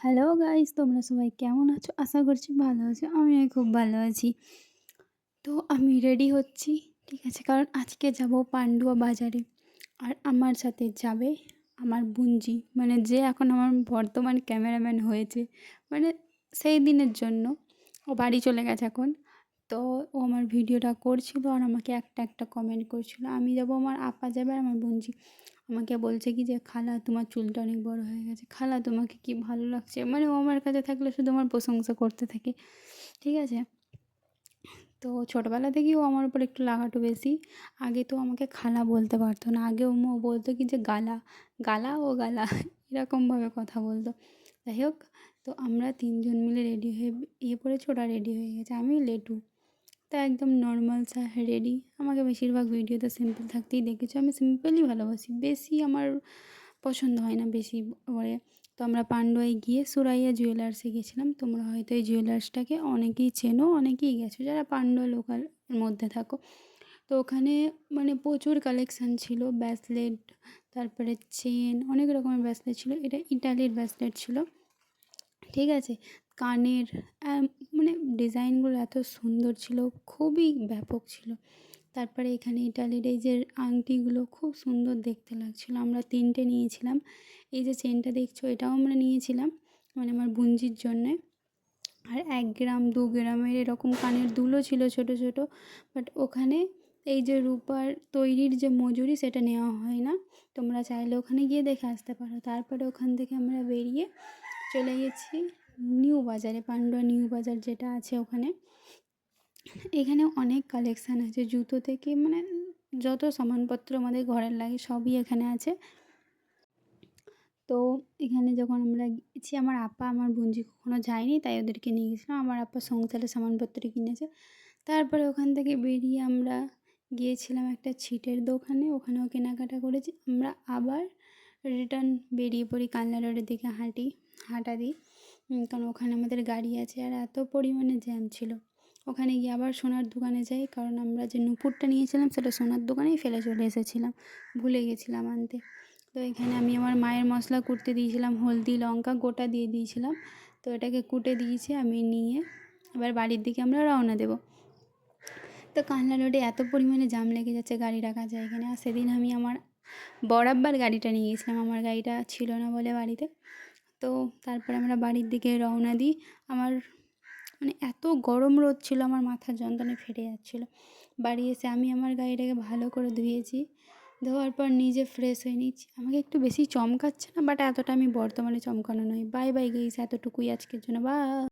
Hello guys, তোমরা সবাই কেমন আছো? আশা করছি ভালো আছো আমি খুব ভালো আছি। তো আমি রেডি হচ্ছি, ঠিক আছে? কারণ আজকে যাব পান্ডুয়া বাজারে। আর আমার সাথে যাবে আমার বুঞ্জি মানে যে এখন আমার বর্তমান ক্যামেরাম্যান হয়েছে মানে সেই দিনের জন্য। ও বাড়ি চলে গেছে এখন। তো ও আমার ভিডিওটা করছিল আর আমাকে একটা একটা কমেন্ট করছিল। আমি যাব আমার আপা যাবে আর আমার বুঞ্জি আমাকে বলছে কি যে, খালা, তোমার চুলটা অনেক বড় হয়ে গেছে। খালা, তোমাকে কি ভালো লাগছে? মানে ও আমার কাছে থাকলে শুধু আমার প্রশংসা করতে থাকে। ঠিক আছে? তো ছোটোবেলা থেকেই ও আমার উপর একটু লাগাটো বেশি। আগে তো আমাকে খালা বলতে পারতো না। আগে ও বলতো কি যে, গালা গালা ও গালা। এরকমভাবে কথা বলতো। যাই হোক, তো আমরা তিনজন মিলে রেডি হয়ে ইয়ে পড়েছি, ওরা রেডি হয়ে গেছে। আমি, লেটু। তা একদম নর্মাল রেডি আমাকে বেশিরভাগ ভিডিওতে সিম্পল থাকতেই দেখেছ। আমি সিম্পলই ভালোবাসি। বেশি আমার পছন্দ হয় না বেশি করে। তো আমরা পান্ডুয়ায় গিয়ে সুরাইয়া জুয়েলার্সে গেছিলাম। তোমরা হয়তো এই জুয়েলার্সটাকে অনেকেই চেনো, অনেকেই গেছো। যারা পান্ডুয়া লোকাল মধ্যে থাকো। তো ওখানে মানে প্রচুর কালেকশান ছিল। ব্যাসলেট তারপরে চেন অনেক রকমের ব্যাসলেট ছিল। এটা ইটালির ব্যাসলেট ছিল। ঠিক আছে? কানের মানে ডিজাইনগুলো এত সুন্দর ছিল, খুবই ব্যাপক ছিল। তারপরে এখানে ইটালির এই যে আংটিগুলো খুব সুন্দর দেখতে লাগছিল। আমরা তিনটে নিয়েছিলাম। এই যে চেনটা দেখছ, এটাও আমরা নিয়েছিলাম মানে আমার বুঞ্জির জন্যে। আর এক গ্রাম, দু গ্রামের এরকম কানের দুলও ছিল ছোট ছোট বাট ওখানে এই যে রূপার তৈরির যে মজুরি সেটা নেওয়া হয় না। তোমরা চাইলে ওখানে গিয়ে দেখে আসতে পারো। তারপরে ওখান থেকে আমরা বেরিয়ে চলে গেছি নিউ বাজারে, পান্ডুয়া নিউ বাজার যেটা আছে ওখানে। এখানে অনেক কালেকশান আছে, জুতো থেকে মানে যত সামানপত্র আমাদের ঘরের লাগে সবই এখানে আছে। তো এখানে যখন আমরা গেছি, আমার আপা, আমার বোনজি কখনো যায়নি, তাই ওদেরকে নিয়ে গেছিলাম। আমার আপা সংসারের সামানপত্র কিনেছে। তারপরে ওখান থেকে বেরিয়ে আমরা গিয়েছিলাম একটা ছিটের দোকানে, ওখানেও কেনাকাটা করেছি। আমরা আবার রিটার্ন বেরিয়ে পড়ি কালনা রোডের দিকে হাঁটি। হাঁটা দিই। কারণ ওখানে আমাদের গাড়ি আছে আর এত পরিমাণে জ্যাম ছিল। ওখানে গিয়ে আবার সোনার দোকানে যাই, কারণ আমরা যে নুপুরটা নিয়েছিলাম সেটা সোনার দোকানেই ফেলে চলে এসেছিলাম। ভুলে গেছিলাম আনতে। তো এখানে আমি আমার মায়ের মশলা কুটতে দিয়েছিলাম, হলদি, লঙ্কা গোটা দিয়ে দিয়েছিলাম। তো এটাকে কুটে দিয়েছি আমি নিয়ে এবার বাড়ির দিকে আমরা রওনা দেব। তো কানলা রোডে এত পরিমাণে জাম লেগে যাচ্ছে গাড়ি রাখা যায় এখানে আর সেদিন আমি আমার বরাবর গাড়িটা নিয়ে গেছিলাম। আমার গাড়িটা ছিল না বলে বাড়িতে। তো তারপরে আমরা বাড়ির দিকে রওনা দিই। আমার মানে এত গরম রোদ ছিল, আমার মাথার যন্ত্রণায় ফেটে যাচ্ছিল। বাড়ি এসে আমি আমার গাড়িটাকে ভালো করে ধুয়েছি। ধোয়ার পর নিজে ফ্রেশ হয়ে নিচ্ছি। আমাকে একটু বেশি চমকাচ্ছে না বাট এতটা আমি বর্তমানে চমকানো নই বাই বাই গেইস এতটুকুই আজকের জন্য। বা